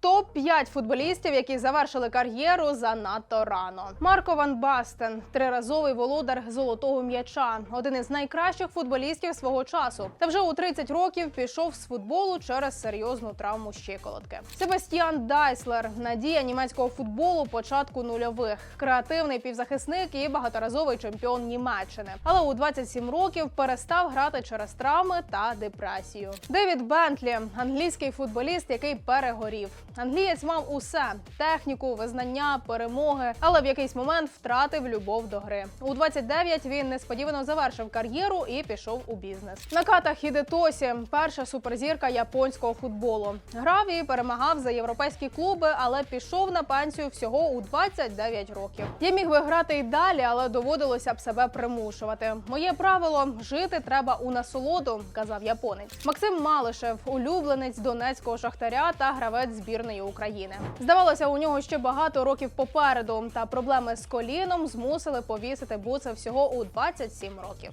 Топ 5 футболістів, які завершили кар'єру занадто рано. Марко Ван Бастен, триразовий володар золотого м'яча, один із найкращих футболістів свого часу. Та вже у 30 років пішов з футболу через серйозну травму щиколотки. Себастьян Дайслер, надія німецького футболу початку нульових, креативний півзахисник і багаторазовий чемпіон Німеччини. Але у 27 років перестав грати через травми та депресію. Девід Бентлі, англійський футболіст, який перегорів. Англієць мав усе: техніку, визнання, перемоги, але в якийсь момент втратив любов до гри. У 29 він несподівано завершив кар'єру і пішов у бізнес. Наката Хідетосі, перша суперзірка японського футболу. Грав і перемагав за європейські клуби, але пішов на пенсію всього у 29 років. Я міг би грати й далі, але доводилося б себе примушувати. Моє правило жити треба у насолоду, казав японець. Максим Малишев, улюбленець донецького шахтаря та гравець збірної України. Здавалося, у нього ще багато років попереду, та проблеми з коліном змусили повісити буце всього у 27 років.